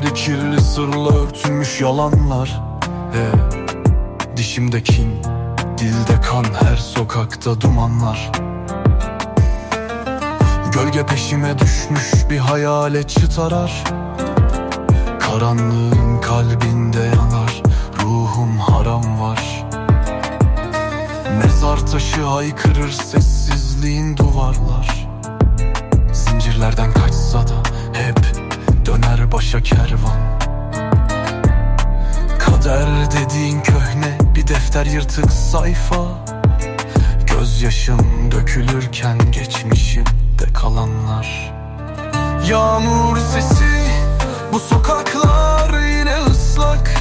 Kirli sırla örtülmüş yalanlar. He, Dişimde kin, dilde kan Her sokakta dumanlar. Gölge peşime düşmüş bir hayale çıt arar Karanlığın kalbinde yanar Ruhum haram var. Mezar taşı haykırır sessizliğin duvarlar başa kervan. Kader dediğin köhne bir defter yırtık sayfa. Gözyaşım dökülürken geçmişimde kalanlar. Yağmur sesi bu sokaklar yine ıslak.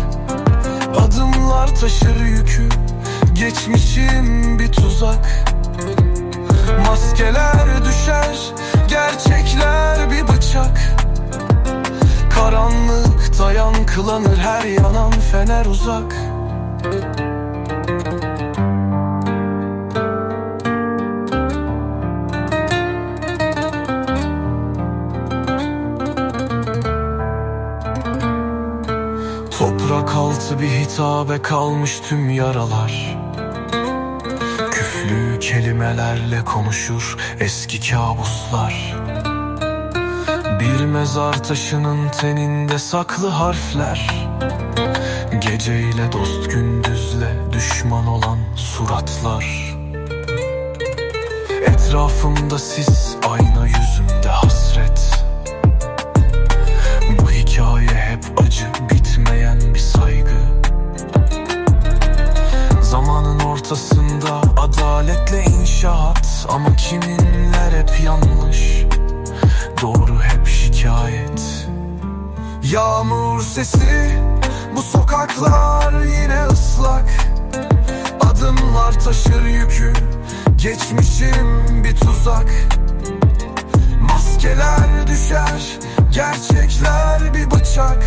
Adımlar taşır yükü Geçmişim bir tuzak. Maskeler düşer Gerçekler bir Yankılanır her yanan fener uzak. Toprak altı bir hitabe kalmış tüm yaralar. Küflü kelimelerle konuşur eski kabuslar Bir mezar taşının teninde saklı harfler. Geceyle dost gündüzle düşman olan suratlar. Etrafımda sis ayna yüzümde hasret. Bu hikaye hep acı bitmeyen bir saygı. Zamanın ortasında adaletle inşaat. Ama kiminler hep yanlış? Doğru şikayet Yağmur sesi Bu sokaklar yine ıslak. Adımlar taşır yükü Geçmişim bir tuzak. Maskeler düşer Gerçekler bir bıçak.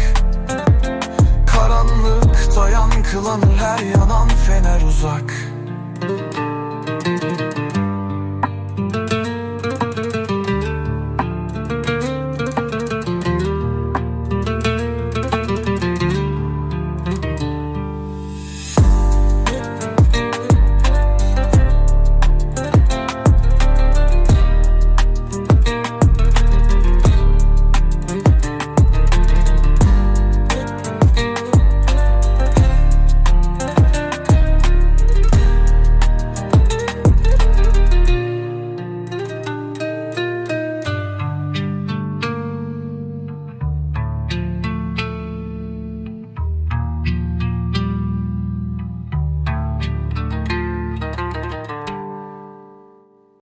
Karanlıkta yankılanır her yanan fener uzak